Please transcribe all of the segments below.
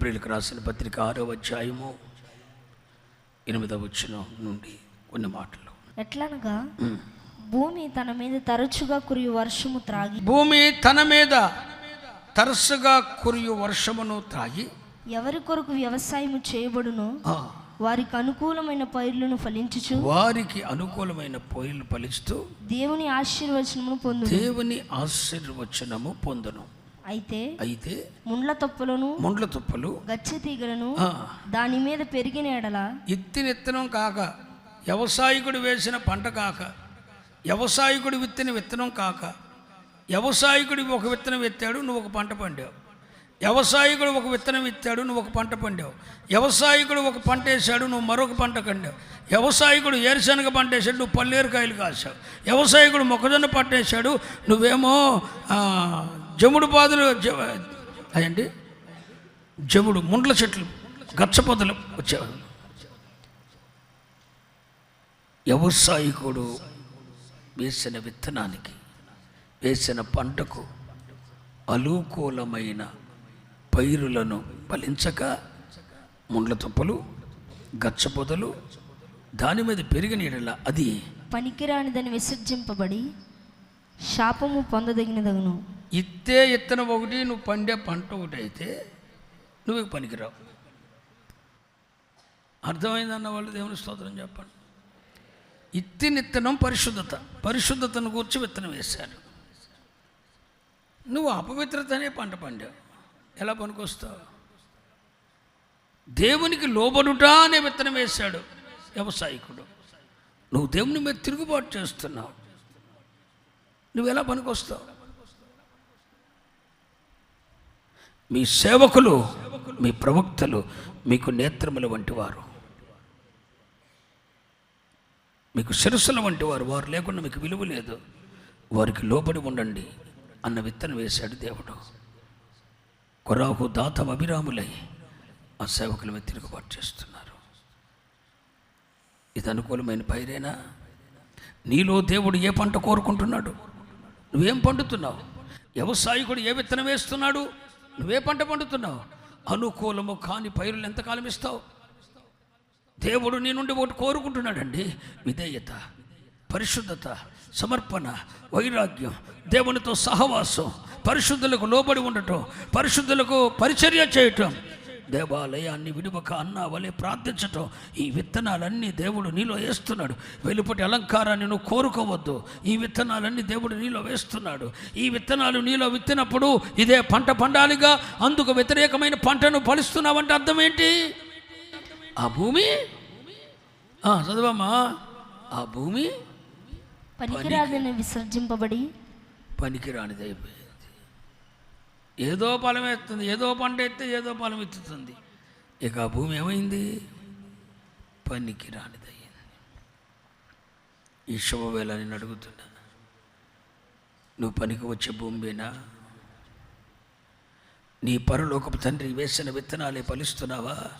హెబ్రిల్కి రాసిన పత్రిక ఆరో అధ్యాయము ఎనిమిదవ వచ్చిన నుండి కొన్ని మాటలు. ఎట్లనగా? భూమి తన మీద తరచుగా కురియు వర్షము త్రాగి భూమి తన మీద తరచుగా కురియు వర్షమును త్రాగి ఎవరి కొరకు వ్యవసాయము చేయబడునో వారికి అనుకూలమైన పైర్లను ఫలించుచు వారికి అనుకూలమైన పొయ్యిలు పలుచుతూ దేవుని ఆశీర్వచనమును పొందు దేవుని ఆశీర్వచనము పొందును. అయితే అయితే ముండ్ల తొప్పులను ముండ్ల తుప్పలు గచ్చె తీగలను దాని మీద పెరిగిన ఎడల ఇత్తిన విత్తనం కాక వ్యవసాయకుడు వేసిన పంట కాక వ్యవసాయకుడు విత్తిన విత్తనం కాక వ్యవసాయకుడు ఒక విత్తనం ఎత్తాడు నువ్వు ఒక పంట పండావు. వ్యవసాయకుడు ఒక విత్తనం ఎత్తాడు నువ్వు ఒక పంట పండావు. వ్యవసాయకుడు ఒక పంట వేసాడు నువ్వు మరొక పంట కండావు. వ్యవసాయకుడు ఏరుశనగ పంట వేసాడు నువ్వు పల్లేరుకాయలు కాసావు వ్యవసాయకుడు మొక్కజొన్న పంట వేసాడు నువ్వేమో జముడు పాదులు జ- జముడు ముండ్ల చెట్లు గచ్చ పొదలు వ్యవసాయకుడు వేసిన విత్తనానికి వేసిన పంటకు అనుకూలమైన పైరులను ఫలించక ముండ్ల తుప్పలు గచ్చ పొదలు దాని మీద పెరిగిన యెడల అది పనికిరానిదని విసర్జింపబడి శాపము పొందదగినదగును. ఇత్తే ఇత్తనం ఒకటి నువ్వు పండే పంట ఒకటి అయితే నువ్వు పనికిరావు. అర్థమైందన్న వాళ్ళు దేవుని స్తోత్రం చెప్పండి. ఇత్తిన పరిశుద్ధత. పరిశుద్ధతను కూర్చి విత్తనం వేశారు. నువ్వు అపవిత్రతనే పంట పండావు. ఎలా పనికొస్తావు? దేవునికి లోబడుట అనే విత్తనం వేశాడు వ్యవసాయకుడు. నువ్వు దేవుని మీద తిరుగుబాటు చేస్తున్నావు. నువ్వు ఎలా పనికొస్తావు? మీ సేవకులు మీ ప్రవక్తలు మీకు నేత్రముల వంటి వారు. మీకు శిరస్సుల వంటి వారు వారు లేకుండా మీకు విలువ లేదు. వారికి లోబడి ఉండండి అన్న విత్తనం వేశాడు దేవుడు. కొరాకు దాతం అభిరాములై ఆ సేవకుల మీద తిరుగుబాటు చేస్తున్నారు. ఇది అనుకూలమైన పైరేనా? నీలో దేవుడు ఏ పంట కోరుకుంటున్నాడు? నువ్వేం పండుతున్నావు? వ్యవసాయకుడు ఏ విత్తనం వేస్తున్నాడు? నువ్వే పంట పండుతున్నావు. అనుకూలము కాని పైరులు ఎంతకాలం ఇస్తావు? దేవుడు నీ నుండి ఒకటి కోరుకుంటున్నాడండి. విధేయత పరిశుద్ధత సమర్పణ వైరాగ్యం దేవునితో సహవాసం పరిశుద్ధులకు లోబడి ఉండటం పరిశుద్ధులకు పరిచర్య చేయటం. దేవాలయాన్ని విడువక అన్న వలె ప్రార్థించటం. ఈ విత్తనాలన్నీ దేవుడు నీలో వేస్తున్నాడు. వెలుపటి అలంకారాన్ని నువ్వు కోరుకోవద్దు. ఈ విత్తనాలన్నీ దేవుడు నీలో వేస్తున్నాడు. ఈ విత్తనాలు నీలో విత్తినప్పుడు ఇదే పంట పండాలిగా. అందుకు వ్యతిరేకమైన పంటను ఫలిస్తున్నావంటే అర్థం ఏంటి? ఆ భూమి? చదవమ్మా. ఆ భూమి? పనికిరాదని విసర్జింపబడి పనికిరానిది అయిపోయింది. ఏదో ఫలం ఎత్తుంది ఏదో పంట ఎత్తే ఏదో ఫలం ఎత్తుతుంది ఇక ఆ భూమి ఏమైంది? పనికి రానిదయ్యింది ఈ శుభవేళ నేను అడుగుతున్నా. నువ్వు పనికి వచ్చే భూమినా నీ పరలోకపు తండ్రి వేసిన విత్తనాలే ఫలిస్తున్నావా?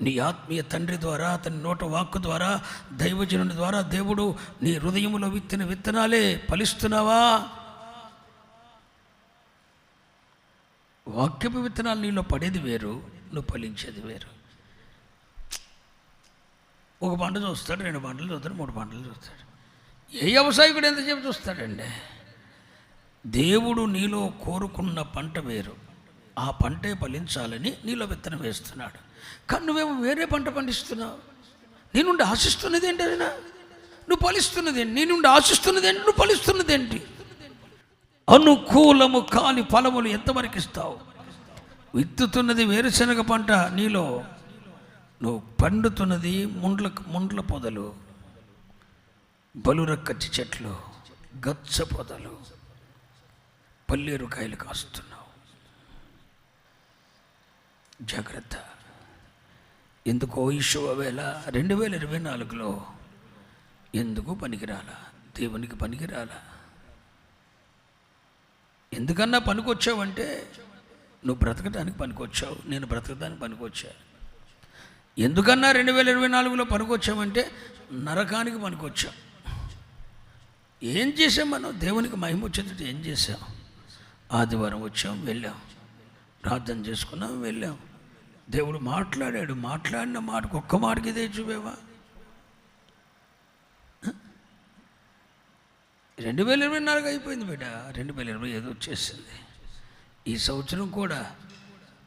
నీ ఆత్మీయ తండ్రి ద్వారా అతని నోట వాక్కు ద్వారా దైవజనుని ద్వారా దేవుడు నీ హృదయంలో విత్తిన విత్తనాలే ఫలిస్తున్నావా? వాక్యపు విత్తనాలు నీలో పడేది వేరు నువ్వు ఫలించేది వేరు. ఒక పంట చూస్తాడు రెండు పంటలు చూస్తాడు మూడు పంటలు చూస్తాడు. ఏ వ్యవసాయకుడు ఎంతసేపు చూస్తాడండి? దేవుడు నీలో కోరుకున్న పంట వేరు. ఆ పంటే ఫలించాలని నీలో విత్తనం వేస్తున్నాడు. కానీ నువ్వేమో వేరే పంట పండిస్తున్నావు. నీ నుండి ఆశిస్తున్నది ఏంటి అయినా నువ్వు ఫలిస్తున్నది ఏంటి? నీ నుండి ఆశిస్తున్నది ఏంటి? నువ్వు ఫలిస్తున్నది ఏంటి? అనుకూలము కాని ఫలములు ఎంతవరకు ఇస్తావు? విత్తుతున్నది వేరుశనగ పంట నీలో నువ్వు పండుతున్నది ముండ్ల ముండ్ల పొదలు బలురక్కచ్చి చెట్లు గచ్చ పొదలు పల్లేరుకాయలు కాస్తున్నావు. జాగ్రత్త. ఎందుకో ఈ వేళ రెండు వేల ఇరవై నాలుగులో ఎందుకు పనికిరాలా? దేవునికి పనికిరాలా. ఎందుకన్నా పనికొచ్చావంటే నువ్వు బ్రతకడానికి పనికొచ్చావు నేను బ్రతకడానికి పనికొచ్చా? ఎందుకన్నా రెండు వేల ఇరవై నాలుగులో పనికొచ్చామంటే నరకానికి పనికొచ్చాం? ఏం చేసాం మనం? దేవునికి మహిమ వచ్చేటట్టు ఏం చేసాం ఆదివారం వచ్చాం వెళ్ళాం. ప్రార్థన చేసుకున్నాం వెళ్ళాం. దేవుడు మాట్లాడాడు మాట్లాడిన మాటకు ఒక్క మాటకి తెచ్చువేవా రెండు వేల ఇరవై నాలుగు అయిపోయింది బిడ్డ. రెండు వేల ఇరవై ఐదు వచ్చేసింది. ఈ సంవత్సరం కూడా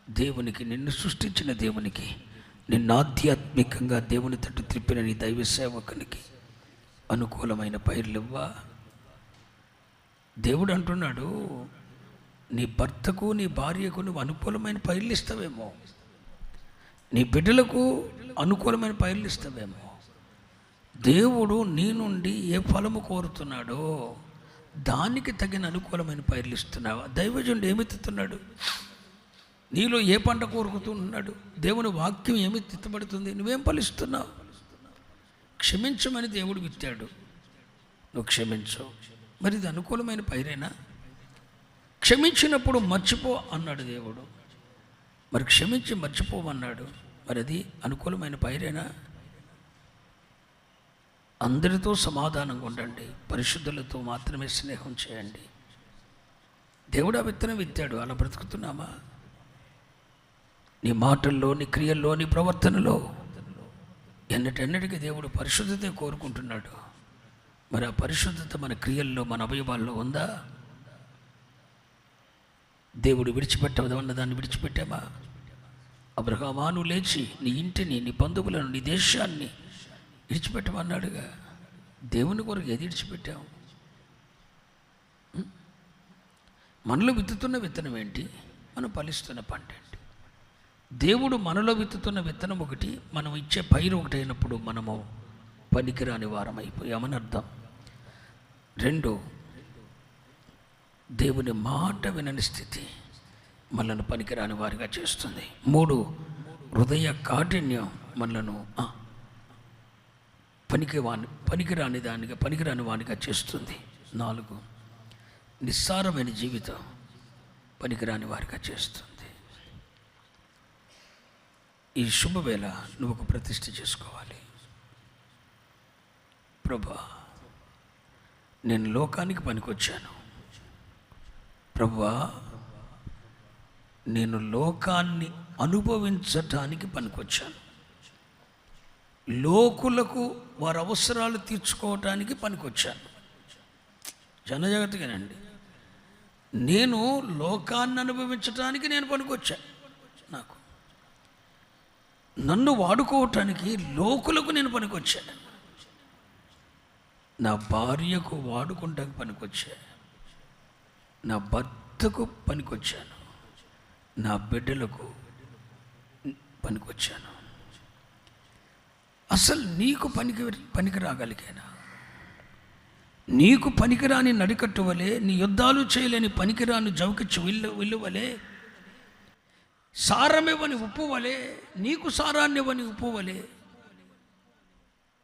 దేవునికి నిన్ను సృష్టించిన దేవునికి నిన్ను ఆధ్యాత్మికంగా దేవుని తట్టు త్రిప్పిన నీ దైవ సేవకునికి అనుకూలమైన పైర్లివ్వా దేవుడు అంటున్నాడు నీ భర్తకు నీ భార్యకు నువ్వు అనుకూలమైన పైర్లు ఇస్తావేమో. నీ బిడ్డలకు అనుకూలమైన పైర్లు ఇస్తావేమో. దేవుడు నీ నుండి ఏ ఫలము కోరుతున్నాడో దానికి తగిన అనుకూలమైన పైర్లు ఇస్తున్నావా? దైవజనుడు ఏమెత్తుతున్నాడు? నీలో ఏ పంట కోరుకుతున్నాడు దేవుని వాక్యం ఏమి తిత్తబడుతుంది నువ్వేం ఫలిస్తున్నావు? క్షమించమని దేవుడు విత్తాడు. నువ్వు క్షమించవు మరి ఇది అనుకూలమైన పైరేనా? క్షమించినప్పుడు మర్చిపో అన్నాడు దేవుడు. మరి క్షమించి మర్చిపోమన్నాడు. మరి అది అనుకూలమైన పైరేనా? అందరితో సమాధానంగా ఉండండి. పరిశుద్ధులతో మాత్రమే స్నేహం చేయండి. దేవుడు ఆ విత్తనం విత్తాడు. అలా బ్రతుకుతున్నామా? నీ మాటల్లో నీ క్రియల్లో నీ ప్రవర్తనలో ఎన్నటెన్నటికి దేవుడు పరిశుద్ధతే కోరుకుంటున్నాడు. మరి ఆ పరిశుద్ధత మన క్రియల్లో మన అవయవాల్లో ఉందా? దేవుడు విడిచిపెట్టవదన్న దాన్ని విడిచిపెట్టామా? అబ్రహామాను లేచి నీ ఇంటిని నీ బంధువులను నీ దేశాన్ని విడిచిపెట్టమన్నాడుగా దేవుని కొరకు ఏది విడిచిపెట్టాము మనలో విత్తుతున్న విత్తనం ఏంటి? మనం ఫలిస్తున్న పంట ఏంటి? దేవుడు మనలో విత్తుతున్న విత్తనం ఒకటి మనం ఇచ్చే పైరు ఒకటి అయినప్పుడు మనము పనికిరాని వారం అయిపోయామని అర్థం. రెండు దేవుని మాట వినని స్థితి మనల్ని పనికిరాని వారిగా చేస్తుంది. మూడు హృదయ కాఠిన్యం మనలను పనికి వాని పనికిరాని దానిగా పనికిరాని వానిగా చేస్తుంది. నాలుగు నిస్సారమైన జీవితం పనికిరాని వారిగా చేస్తుంది. ఈ శుభవేళ నువ్వు ఒక ప్రతిష్ఠ చేసుకోవాలి. ప్రభా నేను లోకానికి పనికొచ్చాను. ప్రభా నేను లోకాన్ని అనుభవించటానికి పనికొచ్చాను. లోకులకు వారి అవసరాలు తీర్చుకోవటానికి పనికొచ్చాను. జనజాగ్రత్తగానండి నేను లోకాన్ని అనుభవించటానికి నేను పనికొచ్చాను నాకు. నన్ను వాడుకోవటానికి లోకులకు నేను పనికొచ్చాను నా భార్యకు వాడుకుంటానికి పనికొచ్చా? నా భర్తకు పనికొచ్చాను. నా బిడ్డలకు పనికొచ్చాను. అసలు నీకు పనికి పనికి రాగలిగానా? నీకు పనికిరాని నడికట్టు వలె నీ యుద్ధాలు చేయలేని పనికిరాని జౌకిచ్చు విల్లు విల్లువలే సారమివ్వని ఉప్పు వలె నీకు సారాన్ని ఇవ్వని ఉప్పు వలె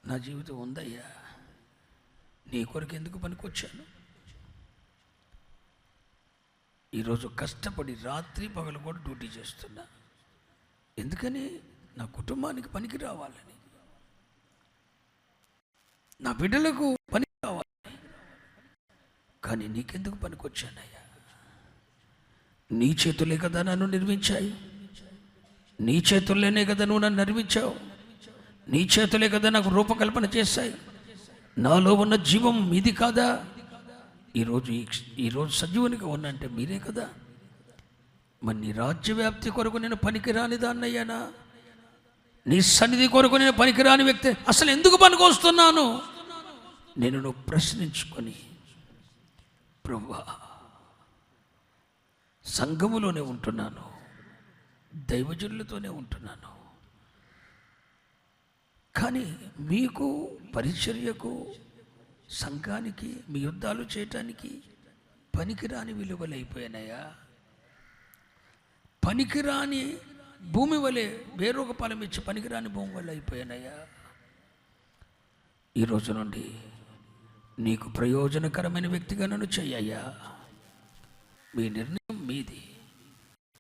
నా జీవితం ఉందయ్యా. నీ కొరకు ఎందుకు పనికొచ్చాను? ఈరోజు కష్టపడి రాత్రి పగలు కూడా డ్యూటీ చేస్తున్నా. ఎందుకని? నా కుటుంబానికి పనికి రావాలని. నా బిడ్డలకు పని కావాలి. కానీ నీకెందుకు పనికొచ్చానయ్యా? నీ చేతులే కదా నన్ను నిర్మించాయి. నీ చేతుల్లోనే కదా నువ్వు నన్ను నిర్మించావు నీ చేతులే కదా నాకు రూపకల్పన చేశాయి. నాలో ఉన్న జీవం ఇది కాదా? ఈరోజు ఈ ఈరోజు సజీవునిగా ఉన్నంటే మీరే కదా? మరి నీ రాజ్యవ్యాప్తి కొరకు నేను పనికిరాని దాన్నయ్యానా నీ సన్నిధి కొరకు నేను పనికిరాని వ్యక్తి. అసలు ఎందుకు పనికొస్తున్నాను నేను నువ్వు ప్రశ్నించుకొని ప్రభా సంఘములోనే ఉంటున్నాను దైవజనులతోనే ఉంటున్నాను. కానీ మీకు పరిచర్యకు సంఘానికి మీ యుద్ధాలు చేయటానికి పనికిరాని విలువలు అయిపోయినాయా? పనికిరాని భూమి వలె వేరొక ఫలం ఇచ్చి పనికిరాని భూమి వల్ల అయిపోయినాయా ఈ రోజు నుండి నీకు ప్రయోజనకరమైన వ్యక్తిగా నన్ను చెయ్యయ్యా. మీ నిర్ణయం మీది.